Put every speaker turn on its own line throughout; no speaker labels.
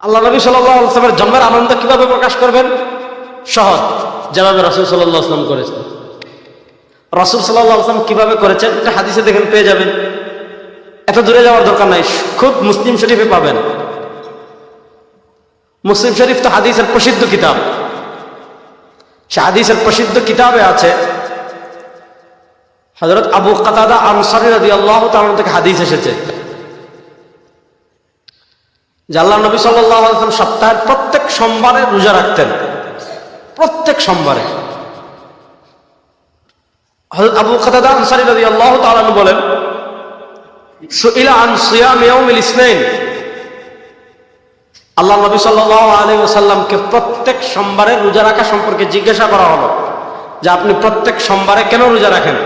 আল্লাহ নবী সাল্লামের জন্মের আনন্দ কীভাবে প্রকাশ করবেন? সহজ। যেভাবে রসুল সাল্লাহ আসলাম করেছেন। রসুল সাল্লাহ আসলাম কীভাবে করেছেন? এটা হাদিসে দেখেন, পেয়ে যাবেন। এত দূরে যাওয়ার দরকার নাই। খুব মুসলিম শরীফে পাবেন। মুসলিম শরীফ তো হাদিসের প্রসিদ্ধ কিতাব। সে হাদিসের প্রসিদ্ধ কিতাবে আছে। হজরত আবু কাতাদা আনসারি রাদি আল্লাহ তাআলা থেকে হাদিস এসেছে। যে আল্লাহ নবী সাল্লাহ আলাইসালাম সপ্তাহের প্রত্যেক সোমবারে রোজা রাখতেন। প্রত্যেক সোমবারে। আবু কাতাদা আনসারী রাদিয়াল্লাহু তাআলা আনহু বলেন আল্লাহ নবী আলাইহি ওয়াসাল্লামকে প্রত্যেক সোমবারে রোজা রাখা সম্পর্কে জিজ্ঞাসা করা হলো যে আপনি প্রত্যেক সোমবারে কেন রোজা রাখেন?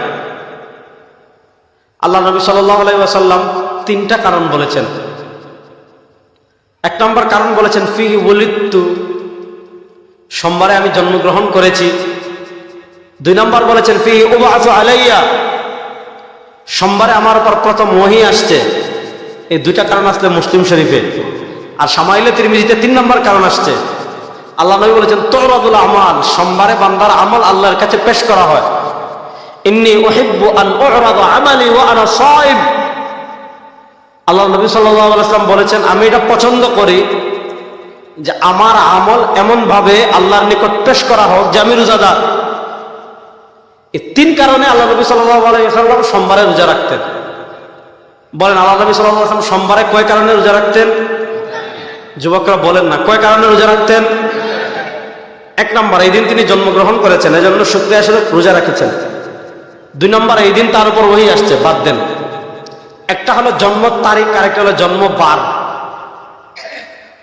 আল্লাহ নবী আলাইহি ওয়াসাল্লাম তিনটা কারণ বলেছেন। এক নম্বর কারণ বলেছেন, ফি ওলিত্তু সোমবারে আমি জন্মগ্রহণ করেছি। দুই নম্বর বলেছেন, ফি উবাসু আলাইয়া। সোমবারে আমার উপর প্রথম মহি আসছে। এই দুইটা কারণ আসলে মুসলিম শরীফে। আর সামাইলে তিরমিজিতে তিন নম্বর কারণ আসছে। আল্লাহ নবী বলেছেন, তোরাদুল আমাল। সোমবারে বান্দার আমল আল্লাহর কাছে পেশ করা হয়। ইন্নি ওহিব্বু আন উরাদু আমালি ওয়া আনা সাইম আল্লাহ নবী সাল্লাম বলেছেন, আমি এটা পছন্দ করি যে আমার আমল এমন ভাবে আল্লাহর নিকট পেশ করা হোক যে আমি রোজাদার। এই তিন কারণে আল্লাহ নবী সাল্লাম সোমবারে রোজা রাখতেন। বলেন, আল্লাহ নবী সাল্লাম সোমবারে কয় কারণে রোজা রাখতেন? যুবকরা বলেন না, কয় কারণে রোজা রাখতেন? এক নম্বর, এই দিন তিনি জন্মগ্রহণ করেছেন, এজন্য শুক্রিয়া স্বরূপ রোজা রেখেছেন। দুই নম্বর, এই দিন তার উপর ওই আসছে, বাদ দেন। একটা হলো জন্ম তারিখ, আরেকটা হলো জন্ম বার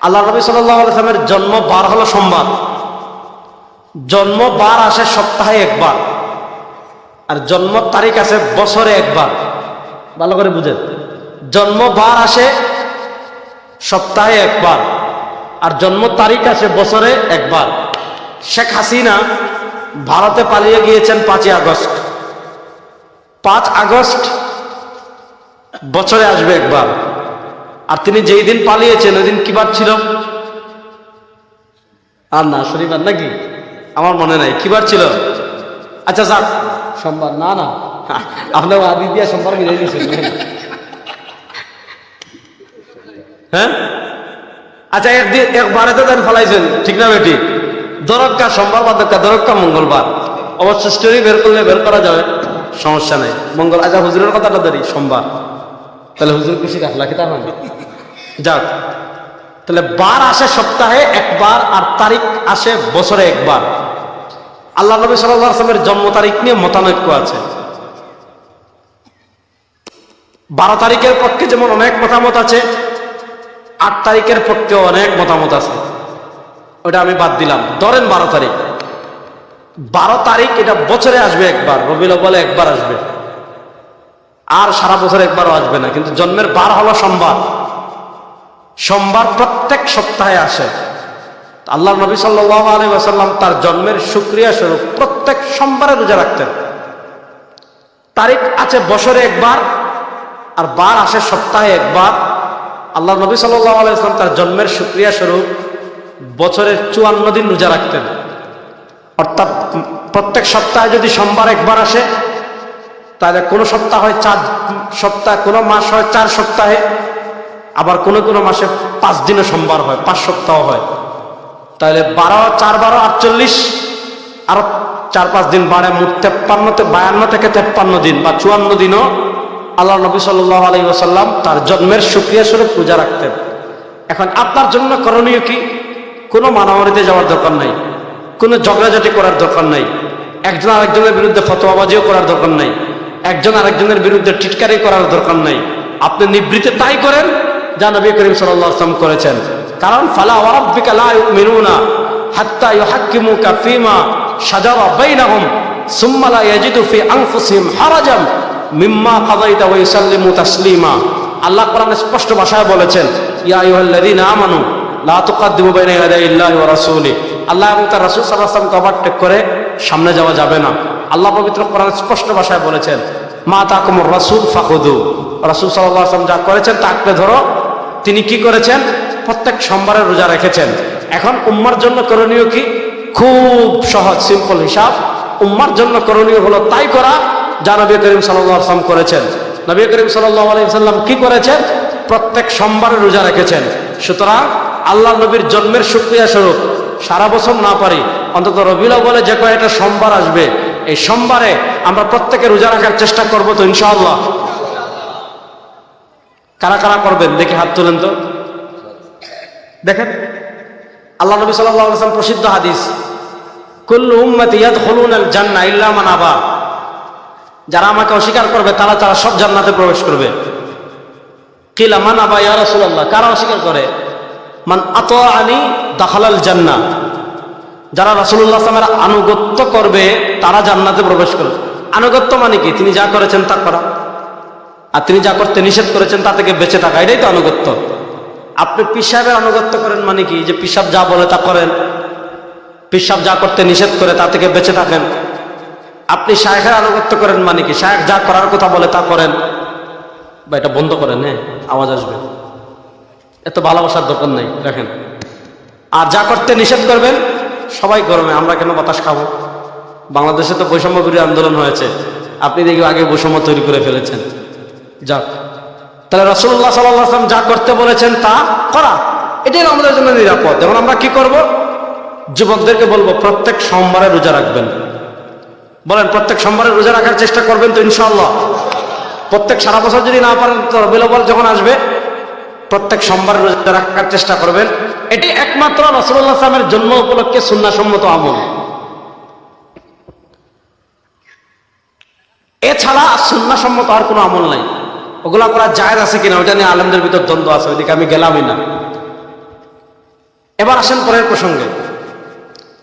আল্লাহ নবী সাল্লামের জন্ম বার হলো সোমবার। জন্ম বার আসে সপ্তাহে একবার, আর জন্ম তারিখ আসে বছরে একবার। ভালো করে বুঝেন। জন্ম বার আসে সপ্তাহে একবার, আর জন্ম তারিখ আসে বছরে একবার। শেখ হাসিনা ভারতে পালিয়ে গিয়েছেন পাঁচই আগস্ট। পাঁচ আগস্ট বছরে আসবে একবার। আর তিনি যেই দিন পালিয়েছেন, ওই দিন কি বার ছিল? আর না, শনিবার নাকি? আমার মনে নাই, কি বার ছিল? আচ্ছা যাক, সোমবার, না না। আপনার আদি দিয়া সোমবার মিলে দিয়েছেন হ্যাঁ? আচ্ছা একদিন একবারে তো দেন ফেলাইছেন, ঠিক না বেটি? দরক্কা সোমবার বা দরকার দরক্কা মঙ্গলবার? অবশ্য স্টোরি বের করলে বের করা যাবে, সমস্যা নেই। মঙ্গল আচ্ছা হুজুরের কথাটা ধরি, সোমবার। তাহলে হুজুর খুশি রাখলা কি তার মানে? যাক, তাহলে বার আসে সপ্তাহে একবার আর তারিখ আসে বছরে একবার। আল্লাহ নবী সাল্লামের জন্ম তারিখ নিয়ে মতানৈক্য আছে। বারো তারিখের পক্ষে যেমন অনেক মতামত আছে, আট তারিখের পক্ষে অনেক মতামত আছে। ওটা আমি বাদ দিলাম। ধরেন বারো তারিখ। বারো তারিখ এটা বছরে আসবে একবার রবিল বলে একবার আসবে। আর সারা বছর একবারও আসবে না, কিন্তু জন্মের বার হলো সোমবার। সোমবার প্রত্যেক সপ্তাহে আসে। আল্লাহ নবী সাল্লাহ আলী আসাল্লাম তার জন্মের সুক্রিয়া স্বরূপ প্রত্যেক সোমবারে রোজা রাখতেন। তারিখ আছে বছরে একবার, আর বার আসে সপ্তাহে একবার। আল্লাহ নবী সাল্লাহ আলাইসলাম তার জন্মের সুক্রিয়া স্বরূপ বছরের চুয়ান্ন দিন রোজা রাখতেন। অর্থাৎ প্রত্যেক সপ্তাহে যদি সোমবার একবার আসে তাহলে কোনো সপ্তাহ হয় চার সপ্তাহ, কোনো মাস হয় চার সপ্তাহে, আবার কোনো কোনো মাসে পাঁচ দিনে সোমবার হয়, পাঁচ সপ্তাহ হয়। তাহলে বারো, চার বারো, আটচল্লিশ, আরও চার পাঁচ দিন বাড়ে মোট তেপ্পান্নতে বায়ান্ন থেকে তেপ্পান্ন দিন বা চুয়ান্ন দিনও আল্লাহ নবী সাল্লাহ আলী ওসাল্লাম তার জন্মের সুক্রিয়া স্বরূপ পূজা রাখতেন। এখন আপনার জন্য করণীয় কি? কোনো মানামারিতে যাওয়ার দরকার নাই, কোনো ঝগড়াঝাটি করার দরকার নাই, একজন আরেকজনের বিরুদ্ধে ফতোয়াবাজিও করার দরকার নাই। একজন আরেকজনের বিরুদ্ধে টিটকারি করার দরকার নাই। আপনি নিবৃত্তে তাই করেন যা নবী করিম সাল্লাম করেছেন। কারণ ফি মিম্মা তাসলিমা। আল্লাহ কোরআনে স্পষ্ট ভাষায় বলেছেন, ইয়া আল্লাহ এবং তার রাসূল সাল্লাল্লাহু আলাইহি ওয়াসাল্লামকে করে সামনে যাওয়া যাবে না। আল্লাহ পবিত্র কোরআন স্পষ্ট ভাষায় বলেছেন, মা তাকুমুর রাসূল ফাখুদু রাসূল আলাইহি যা করেছেন তা আঁকড়ে ধরো। তিনি কি করেছেন? প্রত্যেক সোমবারে রোজা রেখেছেন। এখন উম্মার জন্য করণীয় কি? খুব সহজ সিম্পল হিসাব। উম্মার জন্য করণীয় হলো তাই করা যা নবী করিম সাল্লাম করেছেন। নবী করিম সাল্লাম কি করেছেন? প্রত্যেক সোমবারে রোজা রেখেছেন। সুতরাং আল্লাহ নবীর জন্মের সুক্রিয়া স্বরূপ সারা বছর না পারি। অন্তত রবিলা বলে যে কয়েকটা সোমবার আসবে এই সোমবারে আমরা প্রত্যেকে রোজা রাখার চেষ্টা করব তো ইনশাআল্লাহ। কারা কারা করবেন? দেখে হাত তুলেন তো। দেখেন, আল্লাহ নবী সাল্লাম প্রসিদ্ধ হাদিস, কুল্লু উম্মতি আল ইল্লা মান আবা। যারা আমাকে অস্বীকার করবে, তারা তারা সব জান্নাতে প্রবেশ করবে। কিলা মান আবা ইয়া রাসূলুল্লাহ? কারা অস্বীকার করে? মান আতআনি দাখালাল জান্নাহ যারা রাসূলুল্লাহ সাল্লামের আনুগত্য করবে, তারা জান্নাতে প্রবেশ করবে। আনুগত্য মানে কি? তিনি যা করেছেন তা করা। আর তিনি যা করতে নিষেধ করেছেন, তা থেকে বেঁচে থাকা, এটাই তো আনুগত্য। আপনি পিসাবের আনুগত্য করেন মানে কি? যে পিসাব যা বলে তা করেন। পিসাব যা করতে নিষেধ করে, তা থেকে বেঁচে থাকেন। আপনি শায়েখের আনুগত্য করেন মানে কি? শায়েখ যা করার কথা বলে তা করেন। বা এটা বন্ধ করেন হ্যাঁ আওয়াজ আসবে। এত ভালোবাসার দোকান নেই দেখেন আর যা করতে নিষেধ করবেন সবাই গরমে, আমরা কেন বাতাস খাব? বাংলাদেশে তো বৈষম্য বিরোধী আন্দোলন হয়েছে। আপনি দেখি আগে বৈষম্য তৈরি করে ফেলেছেন। যাক, তাহলে রসুল্লাহ সাল্লাম যা করতে বলেছেন তা করা। এটাই আমাদের জন্য নিরাপদ। এখন আমরা কি করব? যুবকদেরকে বলব, প্রত্যেক সোমবারে রোজা রাখবেন। বলেন, প্রত্যেক সোমবারে রোজা রাখার চেষ্টা করবেন তো ইনশাল্লাহ প্রত্যেক সারা বছর যদি না পারেন তো রবিলবল যখন আসবে, প্রত্যেক সোমবার রোজা রাখার চেষ্টা করবেন। এটি একমাত্র রসুল্লাহ সালামের জন্ম উপলক্ষে সুন্নাসম্মত আমল। এছাড়া সুন্নাসম্মত আর কোনো আমল নাই। ওগুলা করা জায়েজ আছে কিনা ওটা নিয়ে আলমদের ভিতর দ্বন্দ্ব আছে, ওইদিকে আমি গেলামই না। এবার আসেন পরের প্রসঙ্গে।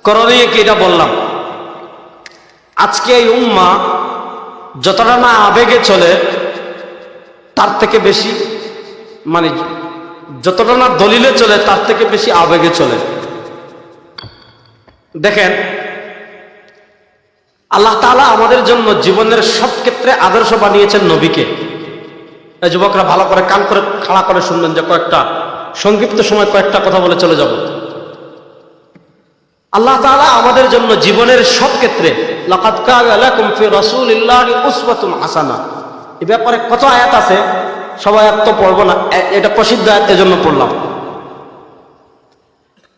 করণীয় কি এটা বললাম। আজকে এই উম্মা যতটা না আবেগে চলে, তার থেকে বেশি মানে যতটা না দলিলে চলে, তার থেকে বেশি আবেগে চলে। দেখেন, আল্লাহ তাআলা আমাদের জন্য জীবনের সব ক্ষেত্রে আদর্শ বানিয়েছেন নবীকে। যুবকরা ভালো করে কান করে, খাড়া করে শুনবেন যে কয়েকটা, সংক্ষিপ্ত সময় কয়েকটা কথা বলে চলে যাব। আল্লাহ তাআলা আমাদের জন্য জীবনের সব ক্ষেত্রে এই ব্যাপারে কত আয়াত আছে? সবাই আয়াত তো পড়ব না। এটা প্রসিদ্ধ, এজন্য পড়লাম।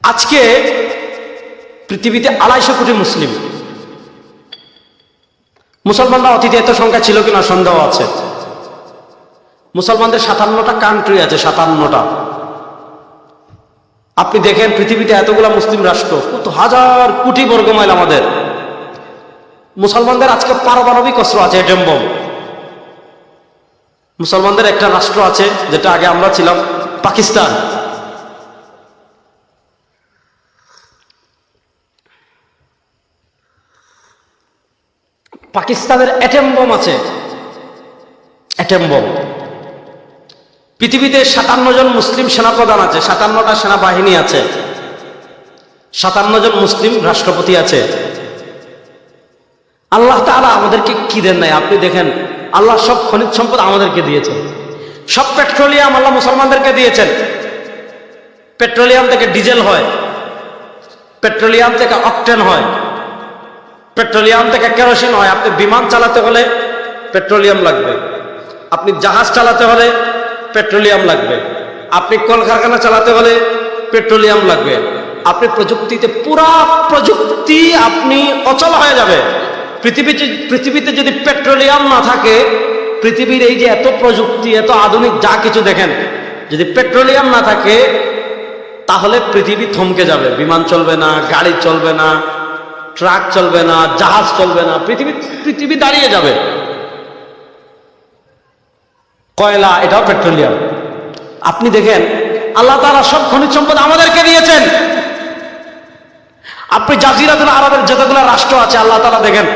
আজকে পৃথিবীতে আড়াইশো কোটি মুসলিম। মুসলমানরা অতীতে এত সংখ্যা ছিল কিনা সন্দেহ আছে। মুসলমানদের সাতান্নটা কান্ট্রি আছে, সাতান্নটা। আপনি দেখেন পৃথিবীতে এতগুলা মুসলিম রাষ্ট্র, কত হাজার কোটি বর্গমাইল আমাদের। মুসলমানদের আজকে পারমাণবিক অস্ত্র আছে এটম মুসলমানদের একটা রাষ্ট্র আছে, যেটা আগে আমরা ছিলাম, পাকিস্তান। পাকিস্তানের অ্যাটেম বোম আছে। Atom bomb. পৃথিবীতে সাতান্ন জন মুসলিম সেনাপ্রধান আছে, সাতান্নটা সেনাবাহিনী আছে, সাতান্ন জন মুসলিম রাষ্ট্রপতি আছে। আল্লাহ তাআলা আমাদেরকে কি দেন নাই? আপনি দেখেন আল্লাহ সব খনিজ সম্পদ আমাদেরকে দিয়েছেন। সব পেট্রোলিয়াম আল্লাহ মুসলমানদেরকে দিয়েছেন। পেট্রোলিয়াম থেকে ডিজেল হয়, পেট্রোলিয়াম থেকে অকটেন হয়, পেট্রোলিয়াম থেকে কেরোসিন হয়। আপনি বিমান চালাতে হলে পেট্রোলিয়াম লাগবে। আপনি জাহাজ চালাতে হলে পেট্রোলিয়াম লাগবে। আপনি কলকারখানা চালাতে হলে পেট্রোলিয়াম লাগবে। আপনি প্রযুক্তিতে পুরা প্রযুক্তি আপনি অচল হয়ে যাবে। পৃথিবীতে পৃথিবীতে যদি পেট্রোলিয়াম না থাকে, পৃথিবীর এই যে এত প্রযুক্তি, এত আধুনিক যা কিছু দেখেন, যদি পেট্রোলিয়াম না থাকে, তাহলে পৃথিবী থমকে যাবে। বিমান চলবে না, গাড়ি চলবে না, ট্রাক চলবে না, জাহাজ চলবে না, পৃথিবী পৃথিবী দাঁড়িয়ে যাবে। কয়লা, এটাও পেট্রোলিয়াম। আপনি দেখেন, আল্লাহ তাআলা সব খনিজ সম্পদ আমাদেরকে দিয়েছেন। আপনি জাজিরাতুল আরবের যতগুলো রাষ্ট্র আছে, আল্লাহ তাআলা দেখেন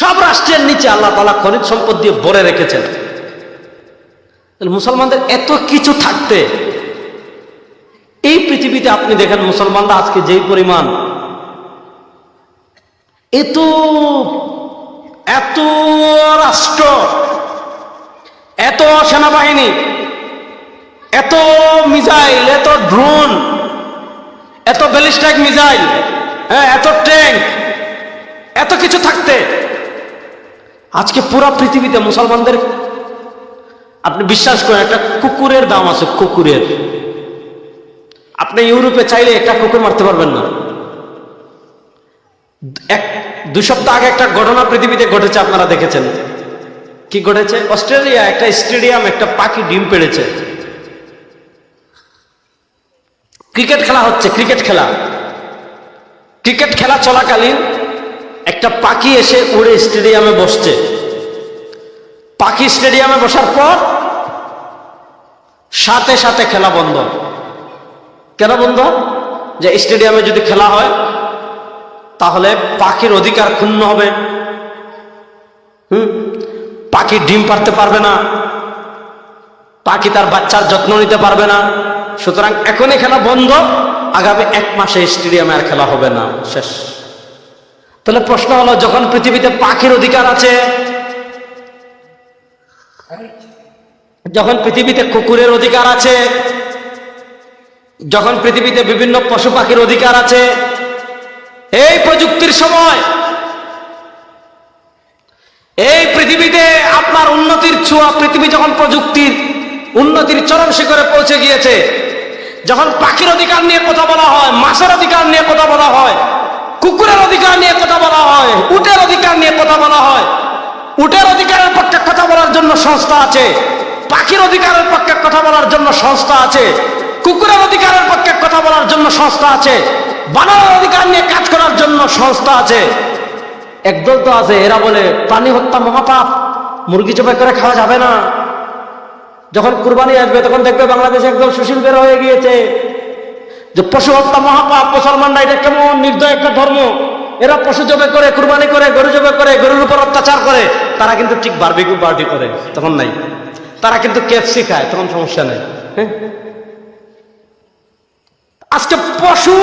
সব রাষ্ট্রের নিচে আল্লাহ তালা খনিজ সম্পদ দিয়ে ভরে রেখেছেন। মুসলমানদের এত কিছু থাকতে, এই পৃথিবীতে আপনি দেখেন মুসলমানরা আজকে যেই পরিমাণ, এত এত রাষ্ট্র, এত সেনাবাহিনী, এত মিসাইল, এত ড্রোন, এত ব্যালিস্টিক মিসাইল হ্যাঁ এত ট্যাঙ্ক এত কিছু থাকতে আজকে পুরো পৃথিবীতে মুসলমানদের, আপনি বিশ্বাস করেন একটা কুকুরের দাম আছে, কুকুরের। আপনি ইউরোপে চাইলে একটা কুকুর মারতে পারবেন না। এক, দু সপ্তাহ আগে একটা ঘটনা পৃথিবীতে ঘটেছে, আপনারা দেখেছেন। কি ঘটেছে? অস্ট্রেলিয়া একটা স্টেডিয়াম, একটা পাখি ডিম পেড়েছে। ক্রিকেট খেলা হচ্ছে, ক্রিকেট খেলা। ক্রিকেট খেলা চলাকালীন একটা পাখি এসে উড়ে স্টেডিয়ামে বসছে। পাখি স্টেডিয়ামে বসার পর সাথে সাথে খেলা বন্ধ। কেন বন্ধ? যে স্টেডিয়ামে যদি খেলা হয়, তাহলে পাখির অধিকার ক্ষুণ্ণ হবে। হুম? পাখি ডিম পারতে পারবে না। পাখি তার বাচ্চার যত্ন নিতে পারবে না। সুতরাং এখনই খেলা বন্ধ। আগামী এক মাসে স্টেডিয়ামে আর খেলা হবে না। শেষ। তাহলে প্রশ্ন হলো, যখন পৃথিবীতে পাখির অধিকার আছে, যখন পৃথিবীতে কুকুরের অধিকার আছে, যখন পৃথিবীতে বিভিন্ন পশু পাখির অধিকার আছে, এই প্রযুক্তির সময়, এই পৃথিবীতে আপনার উন্নতির ছোঁয়া, পৃথিবী যখন প্রযুক্তির উন্নতির চরম শিখরে পৌঁছে গিয়েছে, যখন পাখির অধিকার নিয়ে কথা বলা হয়, মাছের অধিকার নিয়ে কথা বলা হয় কুকুরের অধিকার নিয়ে কথা বলা হয়, উটের অধিকার নিয়ে কথা বলা হয়। উটের অধিকারের পক্ষে কথা বলার জন্য সংস্থা আছে, পাখির অধিকারের পক্ষে কথা বলার জন্য সংস্থা আছে, কুকুরের অধিকারের পক্ষে কথা বলার জন্য সংস্থা আছে, বানরের অধিকার নিয়ে কাজ করার জন্য সংস্থা আছে। একদল তো আছে, এরা বলে, প্রাণী হত্যা মহাপাপ, মুরগি জবাই করে খাওয়া যাবে না। যখন কুরবানি আসবে, তখন দেখবে বাংলাদেশে একদম সুশীল বের হয়ে গিয়েছে। যে পশু হত্যা মহাপাপ মুসলমানরা এটা কেমন নির্দয় একটা ধর্ম? এরা পশু জবে করে, কুরবানি করে, গরু জবে করে, গরুর উপর অত্যাচার করে, তারা কিন্তু ঠিক বারবিকিউ পার্টি করে, তখন নাই। তারা কিন্তু কেফসি খায়, তখন সমস্যা নেই হ্যাঁ? আজকে পশু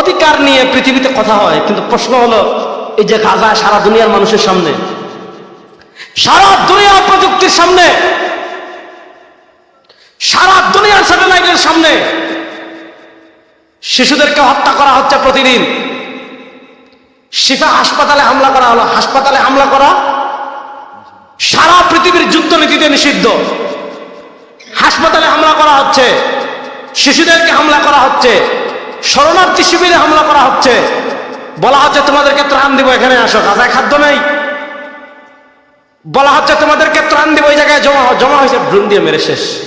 অধিকার নিয়ে পৃথিবীতে কথা হয়, কিন্তু প্রশ্ন হলো, এই যে গাজা সারা দুনিয়ার মানুষের সামনে, সারা দুনিয়ার প্রযুক্তির সামনে, সারা দুনিয়ার স্যাটেলাইটের সামনে শিশুদেরকে হত্যা করা হচ্ছে প্রতিদিন। শিফা হাসপাতালে হামলা করা হলো। হাসপাতালে হামলা করা সারা পৃথিবীর যুদ্ধ নীতিতে নিষিদ্ধ। হাসপাতালে হামলা করা হচ্ছে। শিশুদেরকে হামলা করা হচ্ছে। শরণার্থী শিবিরে হামলা করা হচ্ছে। বলা হচ্ছে, তোমাদেরকে ত্রাণ দিব, এখানে আসো। গাজায় খাদ্য নেই। বলা হচ্ছে, তোমাদেরকে ত্রাণ দিব ওই জায়গায় জমা জমা হয়েছে। ভ্রুণ দিয়ে মেরে শেষ।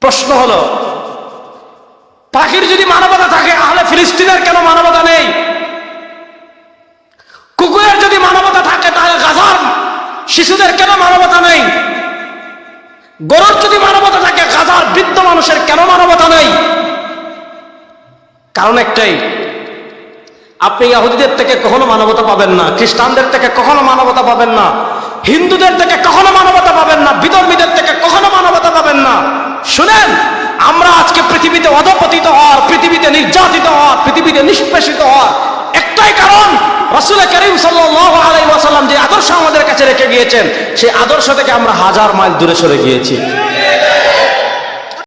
প্রশ্ন হলো পাখির যদি মানবতা থাকে, তাহলে ফিলিস্তিনের কেন মানবতা নেই? কুকুরের যদি মানবতা থাকে, তাহলে গাজার শিশুদের কেন মানবতা নেই? গরুর যদি মানবতা থাকে, গাজার বৃদ্ধ মানুষের কেন মানবতা নেই? কারণ একটাই, আপনি ইহুদিদের থেকে কখনো মানবতা পাবেন না, খ্রিস্টানদের থেকে কখনো মানবতা পাবেন না, হিন্দুদের থেকে কখনো মানবতা পাবেন না, বিধর্মীদের থেকে কখনো মানবতা পাবেন না। শুনেন আমরা আজকে পৃথিবীতে অধপতিত হওয়ার, পৃথিবীতে নির্যাতিত হওয়ার, পৃথিবীতে নিষ্পেষিত হওয়ার একটাই কারণ রসুল করিম সাল্লাহ আলাই যে আদর্শ আমাদের কাছে রেখে গিয়েছেন, সেই আদর্শ থেকে আমরা হাজার মাইল দূরে সরে গিয়েছি।